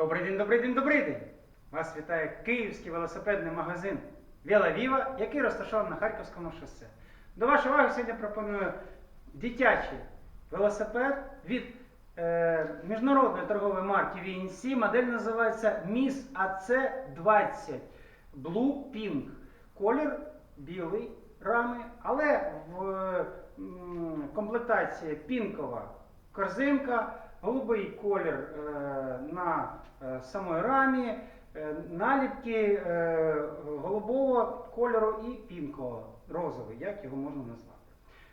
Добрий день, добрий день, добрий день! Вас вітає київський велосипедний магазин Віла Віва, який розташований на Харківському шосе. До вашої уваги сьогодні пропоную дитячий велосипед від е, міжнародної торгової марки VNC. Модель називається Miss AC20 Blue Pink. Колір білий рами, але в м, комплектації пінкова корзинка, голубий колір е, на е, самої рамі, е, наліпки голубого кольору і пінкового, розовий, як його можна назвати.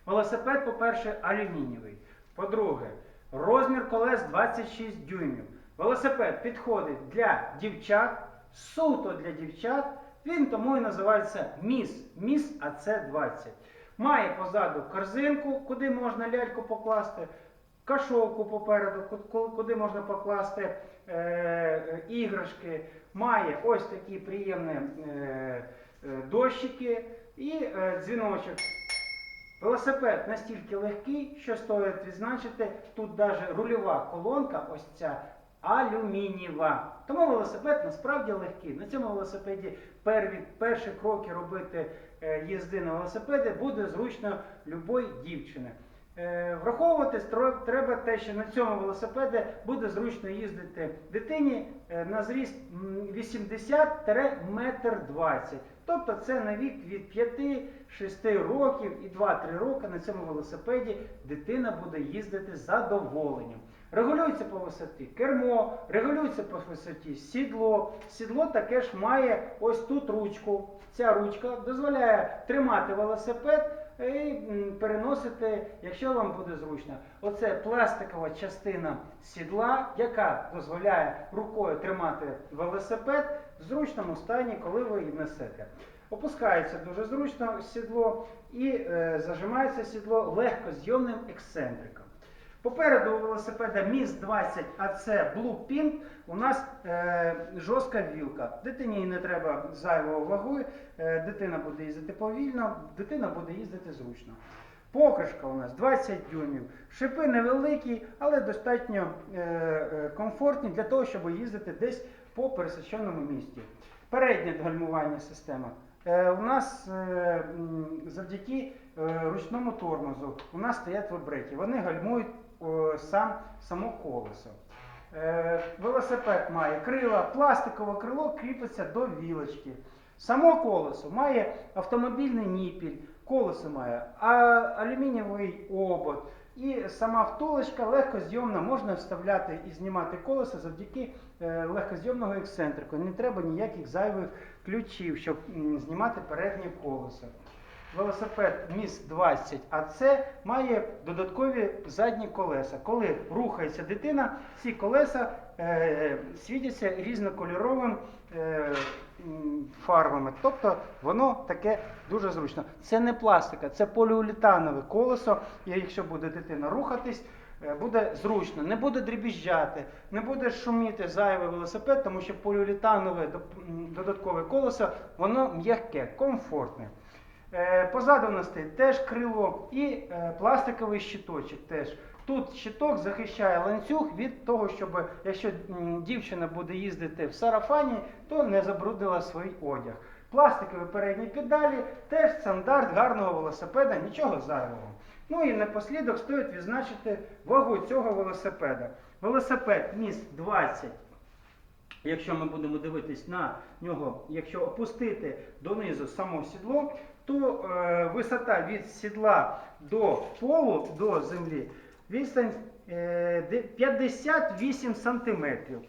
Велосипед, по-перше, алюмінієвий. По-друге, розмір колес 26 дюймів. Велосипед підходить для дівчат, суто для дівчат. Він тому і називається Міс. Міс АЦ-20. Має позаду корзинку, куди можна ляльку покласти, кашовку попереду, куди можна покласти е, іграшки. Має ось такі приємні е, е, дощики і е, дзвіночок. Велосипед настільки легкий, що стоїть відзначити, тут навіть рульова колонка, ось ця алюмінієва. Тому велосипед насправді легкий. На цьому велосипеді перві, перші кроки робити е, їзди на велосипеді буде зручно любої дівчини. Е, Враховувати треба те, що на цьому велосипеді буде зручно їздити дитині е, на зріст м, 80-метр 20. Тобто це на вік від 5-6 років і 2-3 роки на цьому велосипеді дитина буде їздити задоволенням. Регулюється по висоті кермо, регулюється по висоті сідло. Сідло таке ж має ось тут ручку. Ця ручка дозволяє тримати велосипед і м, переносити, якщо вам буде зручно. Оце пластикова частина сідла, яка дозволяє рукою тримати велосипед в зручному стані, коли ви її несете. Опускається дуже зручно сідло і е, зажимається сідло легкозйомним ексцентриком. Попереду велосипеда Міс 20 АЦ Blue Pink у нас е, жорстка вілка. Дитині не треба зайвого вагу, е, дитина буде їздити повільно, дитина буде їздити зручно. Покришка у нас 20 дюймів. Шипи невеликі, але достатньо е, е, комфортні для того, щоб їздити десь по пересеченому місті. Переднє гальмування система. Е, у нас е, завдяки е, ручному тормозу у нас стоять вибреті. Вони гальмують сам, само колесо. Е, велосипед має крила, пластикове крило кріпиться до вілочки. Само колесо має автомобільний ніпіль, колесо має а, алюмінієвий обод. І сама втулочка легкозйомна, можна вставляти і знімати колесо завдяки е, легкозйомного ексцентрику. Не треба ніяких зайвих ключів, щоб знімати переднє колесо. Велосипед Міс 20 АЦ має додаткові задні колеса. Коли рухається дитина, ці колеса е, світяться різнокольоровим е, фарбами. Тобто воно таке дуже зручно. Це не пластика, це поліуретанове колесо. І якщо буде дитина рухатись, е, буде зручно, не буде дрібіжджати, не буде шуміти зайвий велосипед, тому що м, додаткове колесо, воно м'яке, комфортне. Е, Позаду у нас теж крило і е, пластиковий щиточок теж. Тут щиток захищає ланцюг від того, щоб якщо дівчина буде їздити в сарафані, то не забруднила свій одяг. Пластикові передні педалі теж стандарт гарного велосипеда, нічого зайвого. Ну і напослідок стоїть відзначити вагу цього велосипеда. Велосипед міс 20 Якщо ми будемо дивитись на нього, якщо опустити донизу само сідло, то е, висота від сідла до полу, до землі, відстань е, де- 58 сантиметрів.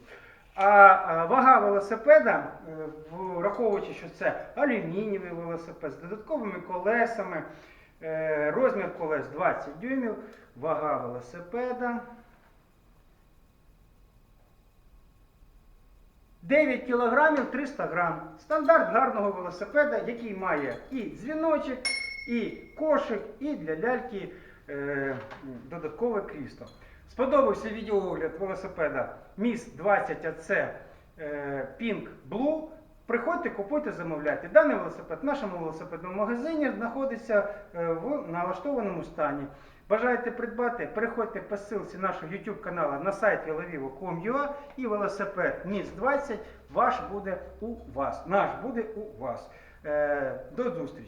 А а вага велосипеда, е, враховуючи, що це алюмінієвий велосипед з додатковими колесами, е, розмір колес 20 дюймів, вага велосипеда 9 кілограмів 300 грам. Стандарт гарного велосипеда, який має і дзвіночок, і кошик, і для ляльки е, додаткове крісло. Сподобався відеоогляд велосипеда Міс 20 АЦ е, Pink Blue. Приходьте, купуйте, замовляйте. Даний велосипед в нашому велосипедному магазині знаходиться е, в налаштованому стані. Бажаєте придбати, переходьте по ссылці нашого YouTube каналу на сайт velovivo.com.ua і велосипед ніц 20 ваш буде у вас. Наш буде у вас. Е, до зустрічі!